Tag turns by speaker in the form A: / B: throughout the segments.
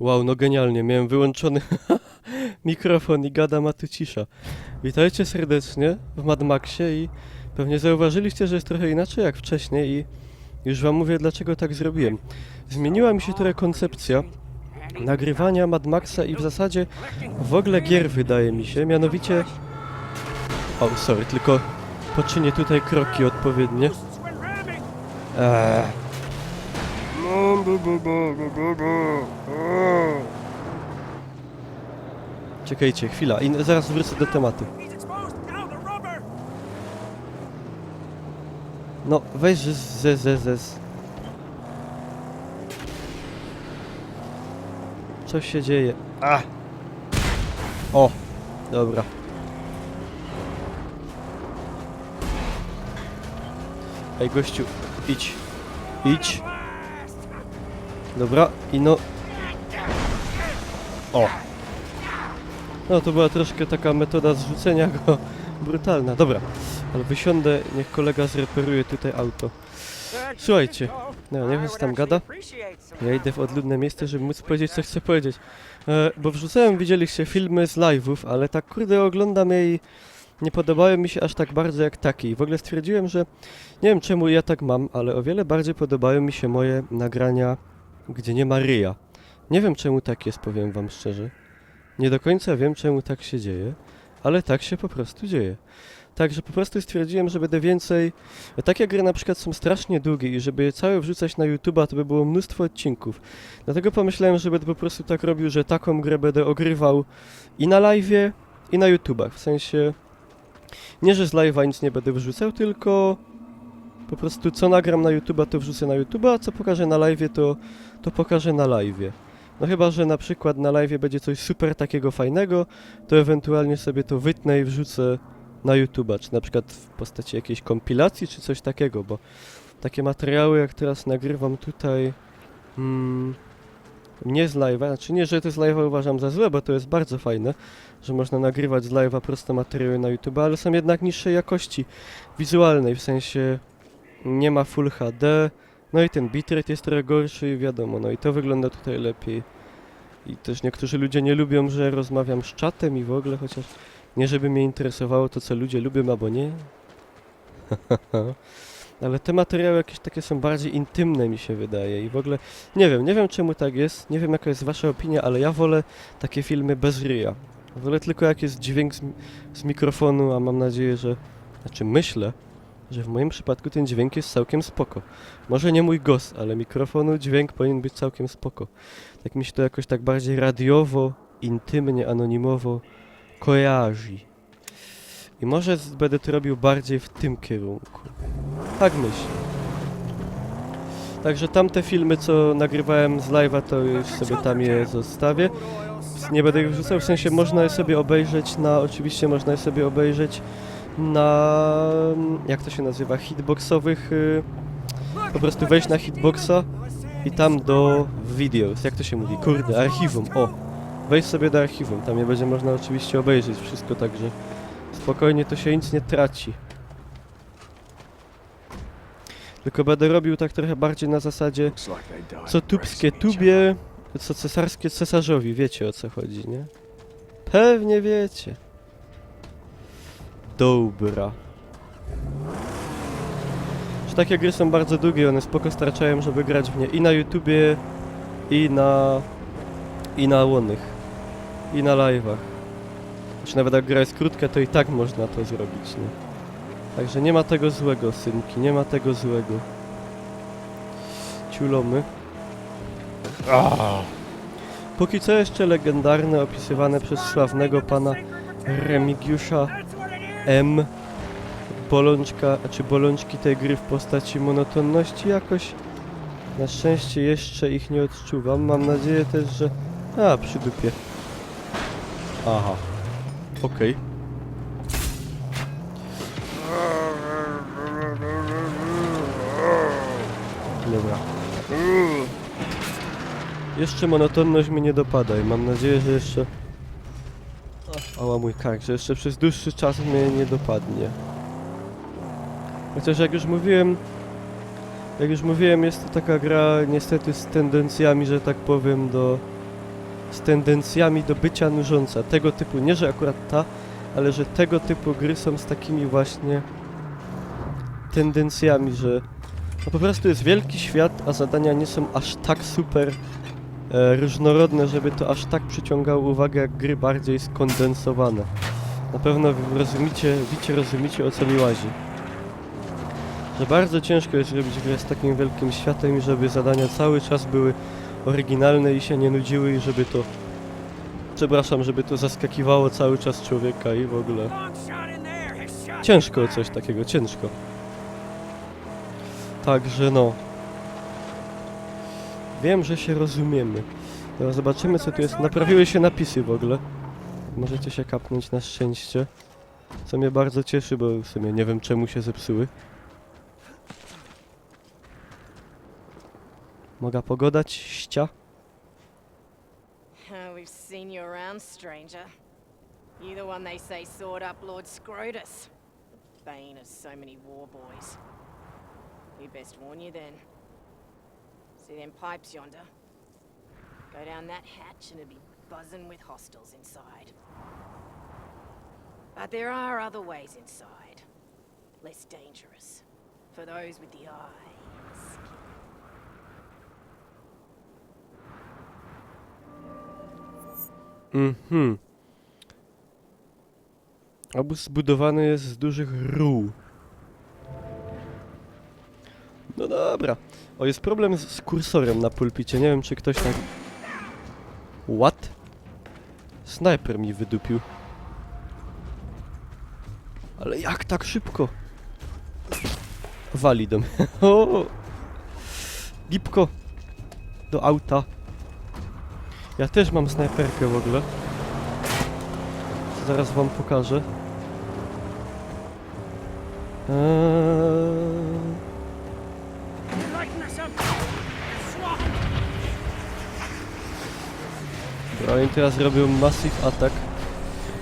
A: Wow, no genialnie, miałem wyłączony mikrofon i gadam, a tu cisza. Witajcie serdecznie w Mad Maxie i pewnie zauważyliście, że jest trochę inaczej jak wcześniej i już wam mówię, dlaczego tak zrobiłem. Zmieniła mi się trochę koncepcja nagrywania Mad Maxa i w zasadzie w ogóle gier wydaje mi się, mianowicie... O, sorry, tylko poczynię tutaj kroki odpowiednie. Eee. Czekajcie, chwila, i zaraz wrócę do tematu. No, weź z, z, z, z. Co się dzieje? A! O! Dobra. Ej, gościu, idź. Idź. Dobra, i no... O! No, to była troszkę taka metoda zrzucenia go brutalna. Dobra, ale wysiądę, niech kolega zreperuje tutaj auto. Słuchajcie, no niech on tam gada. Ja idę w odludne miejsce, żeby móc powiedzieć, co chcę powiedzieć. E, bo wrzucałem, widzieliście filmy z live'ów, ale tak kurde oglądam je i nie podobały mi się aż tak bardzo jak takie. I w ogóle stwierdziłem, że nie wiem czemu ja tak mam, ale o wiele bardziej podobają mi się moje nagrania, gdzie nie ma ryja. Nie wiem czemu tak jest, powiem wam szczerze. Nie do końca wiem, czemu tak się dzieje, ale tak się po prostu dzieje. Także po prostu stwierdziłem, że będę więcej. Takie gry na przykład są strasznie długie i żeby je całe wrzucać na YouTube'a, to by było mnóstwo odcinków. Dlatego pomyślałem, że będę po prostu tak robił, że taką grę będę ogrywał i na live'ie, i na YouTubach. W sensie. Nie, że z live'a nic nie będę wrzucał, tylko po prostu co nagram na YouTube'a, to wrzucę na YouTube'a, a co pokażę na live'ie, to, to pokażę na live'ie. No chyba, że na przykład na live'ie będzie coś super takiego fajnego, to ewentualnie sobie to wytnę i wrzucę na YouTube'a, czy na przykład w postaci jakiejś kompilacji, czy coś takiego, bo takie materiały, jak teraz nagrywam tutaj, mm, nie z live'a, znaczy nie, że to z live'a uważam za złe, bo to jest bardzo fajne, że można nagrywać z live'a proste materiały na YouTube, ale są jednak niższej jakości wizualnej, w sensie nie ma Full HD, no i ten bitrate jest trochę gorszy, wiadomo, no i to wygląda tutaj lepiej. I też niektórzy ludzie nie lubią, że rozmawiam z czatem i w ogóle, chociaż nie żeby mnie interesowało to, co ludzie lubią albo nie. Ale te materiały jakieś takie są bardziej intymne mi się wydaje i w ogóle nie wiem, nie wiem czemu tak jest, nie wiem jaka jest wasza opinia, ale ja wolę takie filmy bez ryja. Wolę tylko jak jest dźwięk z, z mikrofonu, a mam nadzieję, że, znaczy myślę, że w moim przypadku ten dźwięk jest całkiem spoko. Może nie mój głos, ale mikrofonu dźwięk powinien być całkiem spoko. Tak mi się to jakoś tak bardziej radiowo, intymnie, anonimowo kojarzy. I może będę to robił bardziej w tym kierunku. Tak myślę. Także tamte filmy, co nagrywałem z live'a, to już sobie tam je zostawię. Nie będę ich wrzucał, w sensie można je sobie obejrzeć na, oczywiście można je sobie obejrzeć na, jak to się nazywa, hitboxowych, y, po prostu wejść na hitboxa i tam do videos, jak to się mówi, kurde, archiwum, o, wejść sobie do archiwum, tam je będzie można oczywiście obejrzeć wszystko, także spokojnie to się nic nie traci. Tylko będę robił tak trochę bardziej na zasadzie, co tubskie tubie, co cesarskie cesarzowi, wiecie o co chodzi, nie? Pewnie wiecie. Dobra. Że takie gry są bardzo długie, one spoko starczają, żeby grać w nie i na YouTubie, i na... i na łonych, i na live'ach. Czy nawet jak gra jest krótka, to i tak można to zrobić, nie? Także nie ma tego złego, synki, nie ma tego złego. Ciulomy. Póki co jeszcze legendarne, opisywane przez sławnego pana Remigiusza M. Bolączka, czy bolączki tej gry w postaci monotonności jakoś na szczęście jeszcze ich nie odczuwam. Mam nadzieję też, że... A, przy dupie. Aha. Okej. Dobra. Jeszcze monotonność mnie nie dopada i mam nadzieję, że jeszcze... Ała mój kark, że jeszcze przez dłuższy czas mnie nie dopadnie. Chociaż jak już mówiłem... Jak już mówiłem, jest to taka gra niestety z tendencjami, że tak powiem, do z tendencjami do bycia nużąca. Tego typu, nie że akurat ta, ale że tego typu gry są z takimi właśnie tendencjami, że no po prostu jest wielki świat, a zadania nie są aż tak super różnorodne, żeby to aż tak przyciągało uwagę jak gry bardziej skondensowane. Na pewno rozumicie, wiecie, rozumicie o co mi łazi. Że bardzo ciężko jest zrobić grę z takim wielkim światem żeby zadania cały czas były oryginalne i się nie nudziły i żeby to... Przepraszam, żeby to zaskakiwało cały czas człowieka i w ogóle... Ciężko coś takiego, ciężko. Także no. Wiem, że się rozumiemy. Teraz zobaczymy co tu jest. Naprawiły się napisy w ogóle. Możecie się kapnąć na szczęście. Co mnie bardzo cieszy, bo w sumie nie wiem czemu się zepsuły. Mogę pogodać ścia?
B: We've seen you around, stranger. You the one they say sawed up Lord Scrotus. Bane of so many war boys. We best warn you then. See them pipes yonder? Go down that hatch and it'll be buzzing with hostiles inside. But there are other ways inside. Less dangerous. For those with the eye.
A: Mhm. Obóz zbudowany jest z dużych rół. Dobra. O, jest problem z, z kursorem na pulpicie. Nie wiem, czy ktoś tak... What? Snajper mi wydupił. Ale jak tak szybko? Wali do mnie. O! Gipko! Do auta. Ja też mam snajperkę w ogóle. Zaraz wam pokażę. Eee... Dobra, oni teraz robią massive attack.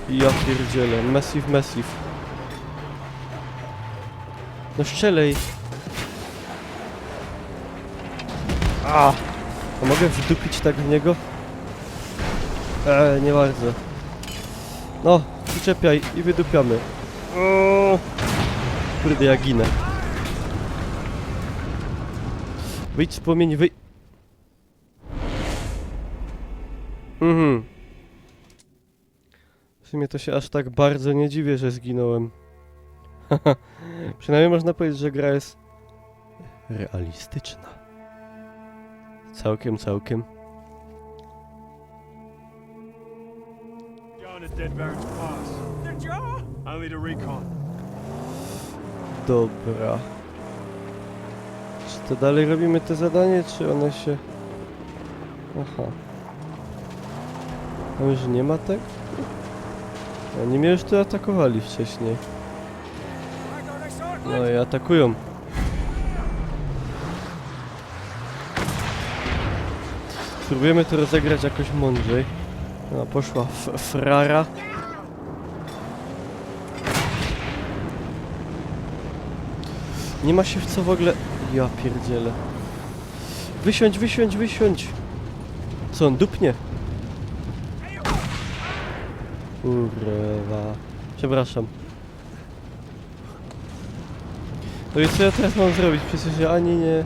A: I ja pierdzielę. Massive, massive. No strzelej. A! A mogę wdupić tak w niego? Eee, nie bardzo. No, przyczepiaj i wydupiamy. O! Kurde, ja ginę. Wyjdź z płomieni, wyjdź. Mhm. W sumie to się aż tak bardzo nie dziwię, że zginąłem. Przynajmniej można powiedzieć, że gra jest realistyczna. Całkiem, całkiem. Dobra. Czy to dalej robimy te zadanie, czy one się... Aha. A już nie ma tak? Oni mnie już tu atakowali wcześniej. No i atakują. Spróbujemy to rozegrać jakoś mądrzej. No, poszła frara. Nie ma się w co w ogóle... Ja pierdzielę. Wysiądź, wysiądź, wysiądź! Co, on dupnie? Kurwa. Przepraszam. No i co ja teraz mam zrobić? Przecież ja ani nie...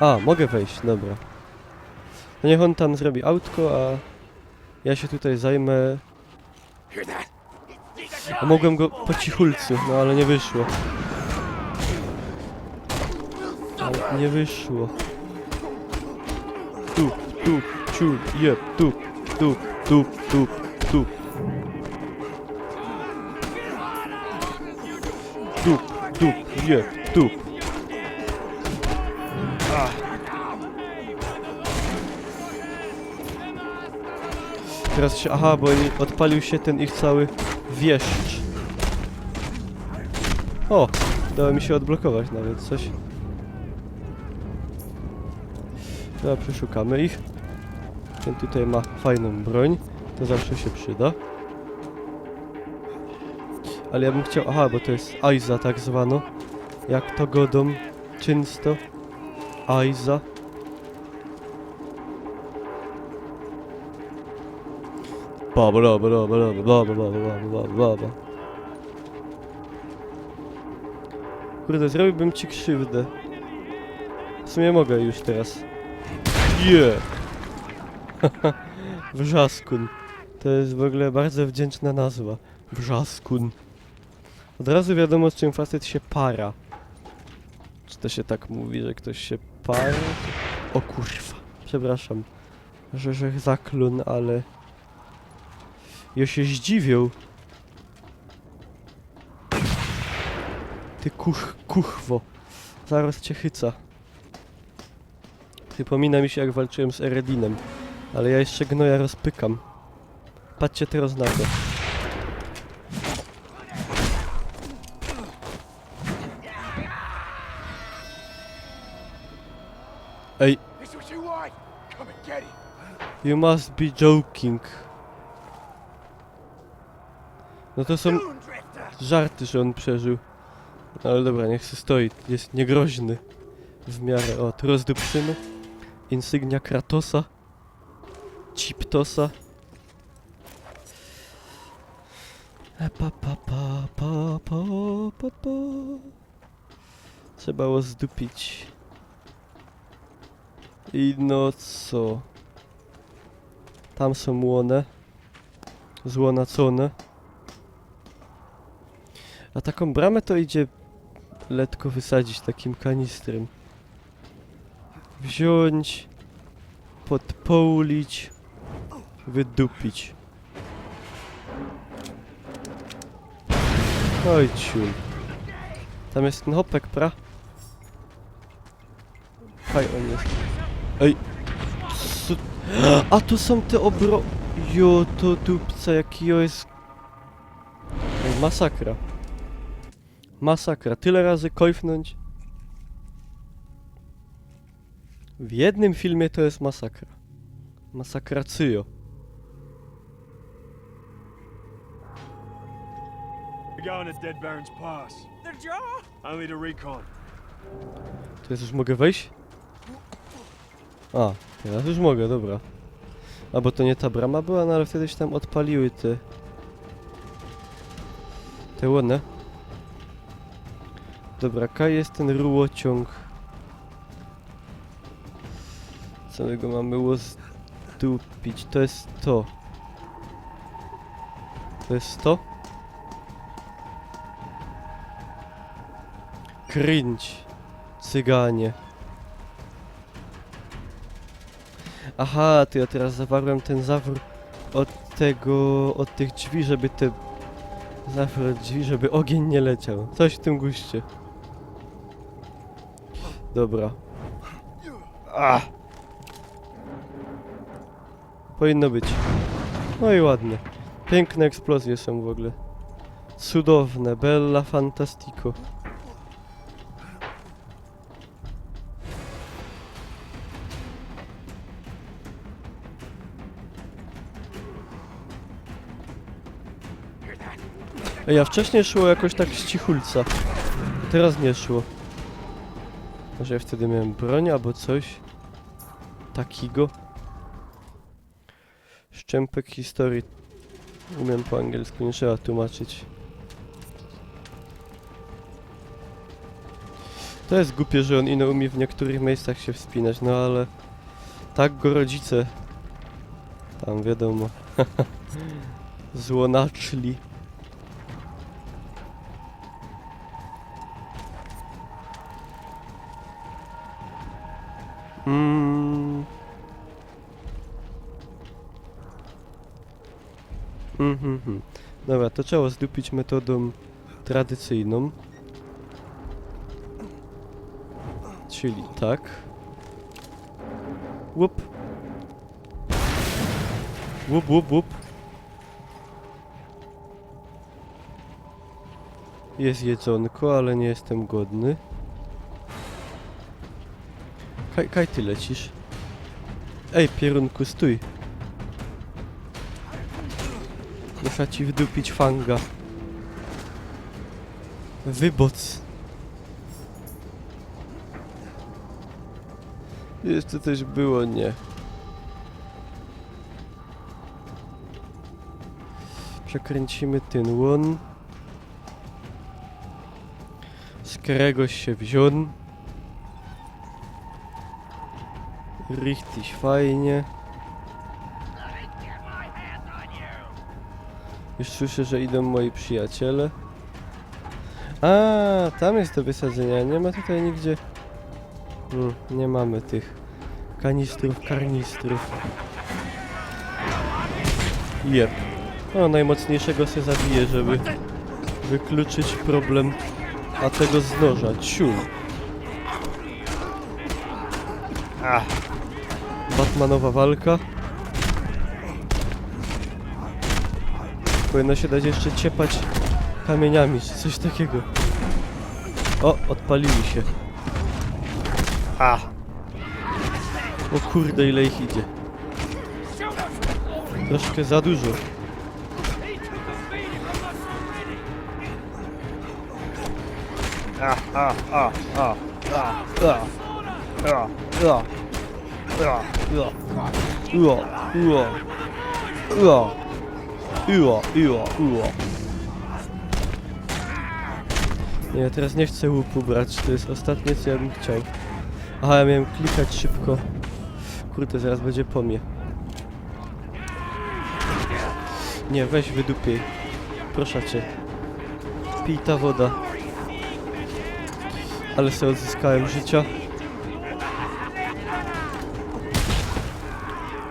A: A, mogę wejść, dobra. No niech on tam zrobi autko, a ja się tutaj zajmę... A mogłem go po cichulcu, no ale nie wyszło. Ale nie wyszło. Tup, tup, ciup, jeb, tup, tup, tup, tup, tup. Tup, tup, jeb, tup. Teraz się, aha, bo odpalił się ten ich cały wieszcz. O, udało mi się odblokować nawet coś. Dobra, przeszukamy ich. Ten tutaj ma fajną broń. To zawsze się przyda. Ale ja bym chciał... Aha, bo to jest Aiza tak zwano. Jak to godą często. Aiza. Ba ba ba ba ba ba ba Kurde, zrobiłbym ci krzywdę. W sumie mogę już teraz. Yeah! Wrzaskun. To jest w ogóle bardzo wdzięczna nazwa. Wrzaskun. Od razu wiadomo, z czym facet się para. Czy to się tak mówi, że ktoś się para? O kurwa. Przepraszam, że że zaklun, ale... Ja się zdziwią. Ty kuch, kuchwo. Zaraz cię chyca. Przypomina mi się jak walczyłem z Eredinem. Ale ja jeszcze gnoja rozpykam. Patrzcie teraz na to. Ej,
C: you
A: must be joking. No to są żarty, że on przeżył. No ale dobra, niech się stoi. Jest niegroźny. W miarę. O, tu rozdupcymy. Insygnia Kratosa. Ciptosa. E, Pa, pa, pa, pa, pa, pa, pa. Trzeba było zdupić. I no co? Tam są łone. Złonacone. A taką bramę to idzie letko wysadzić takim kanistrem. Wziąć, podpoulić, wydupić. Oj ciul. Tam jest ten hopek, pra? Haj, on jest. Ej. Co? A tu są te obro... Jo, to dupca, jaki jo jest... Ej, masakra. Masakra. Tyle razy kojfnąć. W jednym filmie to jest masakra. Masakracyjo.
C: Going to Dead Baron's Pass. The jaw? Only to recon.
A: To jest już mogę wejść? A, teraz już mogę, dobra. A bo to nie ta brama była, no ale wtedy się tam odpaliły te... Te łone. Dobra, Kaj jest ten rułociąg. Co my go mamy łozdupić? To jest to. To jest to? Kręć. Cyganie. Aha, to ja teraz zawarłem ten zawór od tego, od tych drzwi, żeby te... Zawór od drzwi, żeby ogień nie leciał. Coś w tym guście. Dobra. Ah! Powinno być. No i ładnie. Piękne eksplozje są w ogóle. Cudowne, bella fantastico. Ej, a wcześniej szło jakoś tak z cichulca. Teraz nie szło. Może ja wtedy miałem broń albo coś takiego. Szczępek historii. Umiem po angielsku, nie trzeba tłumaczyć. To jest głupie, że on ino umie w niektórych miejscach się wspinać, no ale tak go rodzice tam wiadomo złonaczli. Dobra, to trzeba zdupić metodą tradycyjną. Czyli tak. Łup. Łup, łup, łup. Jest jedzonko, ale nie jestem głodny. Kaj, kaj ty lecisz? Ej, pierunku, stój. Muszę ci wdupić fanga. Wyboc. Jeszcze coś było, nie. Przekręcimy ten łon. Z któregoś się wziął. Richtig fajnie. Już słyszę, że idą moi przyjaciele. A, tam jest do wysadzenia. Nie ma tutaj nigdzie. Hmm, nie mamy tych kanistrów, karnistrów. Jep. No, najmocniejszego się zabije, żeby wykluczyć problem. A tego z noża. Ciul. Batmanowa walka. Powinno się dać jeszcze ciepać kamieniami, czy coś takiego. O, odpalili się. A. O kurde, ile ich idzie. Troszkę za dużo. A, a, a, a, a, a, a, a, a, a, ua, ua, ua, ua, ua, ua. Nie, teraz nie chcę łupu brać, to jest ostatnie co ja bym chciał. Aha, ja miałem klikać szybko. Kurde, zaraz będzie po mnie. Nie, weź wydupiej. Proszę cię. Pij ta woda. Ale sobie odzyskałem życia.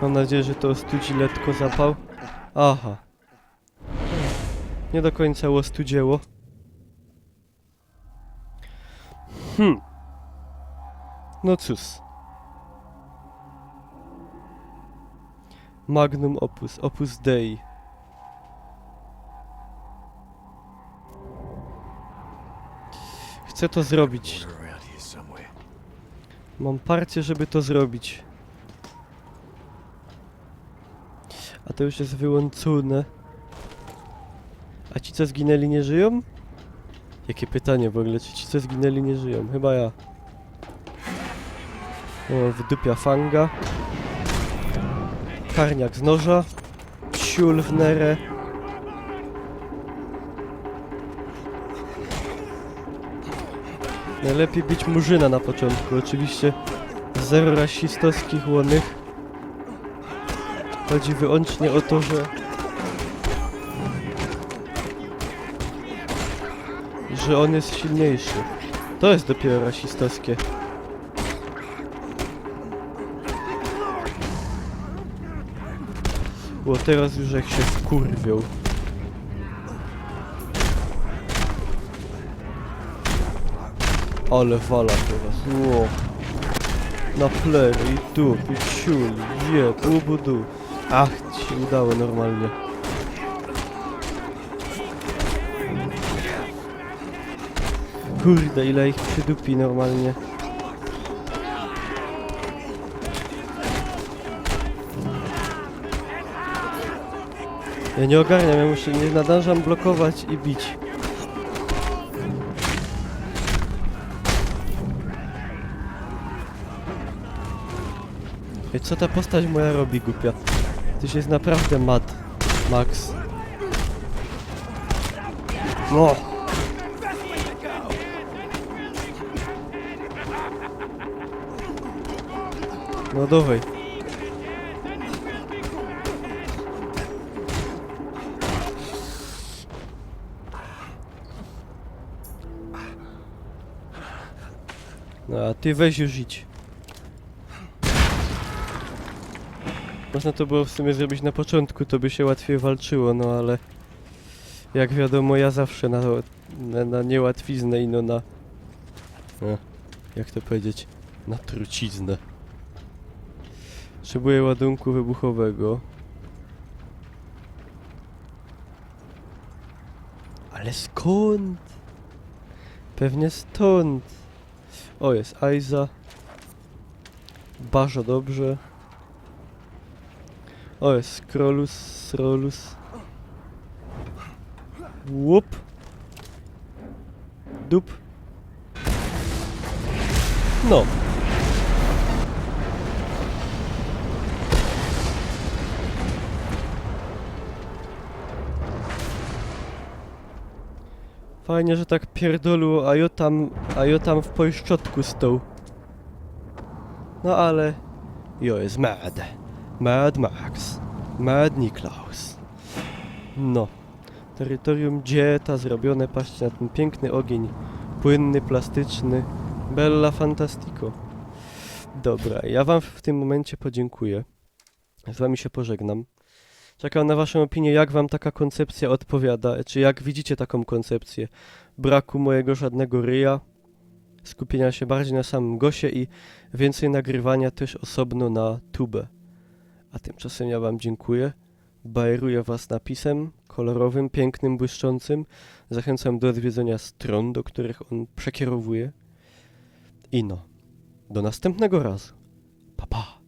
A: Mam nadzieję, że to ostudzi letko zapał. Aha. Nie do końca ostudzieło. Hmm. No cóż. Magnum opus, opus dei. Chcę to zrobić. Mam parcie, żeby to zrobić. A to już jest wyłączone. A ci co zginęli nie żyją? Jakie pytanie w ogóle, czy ci co zginęli nie żyją? Chyba ja. O, wydupia fanga. Karniak z noża. Ciul w nerę. Najlepiej bić murzyna na początku, oczywiście zero rasistowskich łonych. Chodzi wyłącznie o to, że... że on jest silniejszy. To jest dopiero rasistowskie. Bo teraz już jak się wkurwią. Ale wala teraz. Ło. Na plery i tu, i ciul, je, bubudu. Ach, ci udało normalnie. Kurde, ile ich przydupi normalnie. Ja nie ogarniam, ja muszę, nie nadążam blokować i bić. Ej, co ta postać moja robi, głupia? Tyś jest naprawdę mad, Max. No! No dawaj. No a ty weź już idź. Można to było w sumie zrobić na początku, to by się łatwiej walczyło, no ale... Jak wiadomo, ja zawsze na, na, na niełatwiznę i no na... E, jak to powiedzieć? Na truciznę. Potrzebuję ładunku wybuchowego. Ale skąd? Pewnie stąd. O, jest Aiza. Bardzo dobrze. O, jest Scrollus, Srolus. Łup. Dup. No. Fajnie, że tak pierdolu, a jo tam, a jo tam w polszczotku stał. No ale... Jo jest mad. Mad Max. Mad Niklaus. No. Terytorium Dzieta zrobione, patrzcie na ten piękny ogień. Płynny, plastyczny. Bella fantastico. Dobra, ja wam w tym momencie podziękuję. Z wami się pożegnam. Czekam na waszą opinię, jak wam taka koncepcja odpowiada, czy jak widzicie taką koncepcję braku mojego żadnego ryja, skupienia się bardziej na samym gosie i więcej nagrywania też osobno na tubę. A tymczasem ja wam dziękuję. Bajeruję was napisem kolorowym, pięknym, błyszczącym. Zachęcam do odwiedzenia stron, do których on przekierowuje. I no, do następnego razu. Pa pa.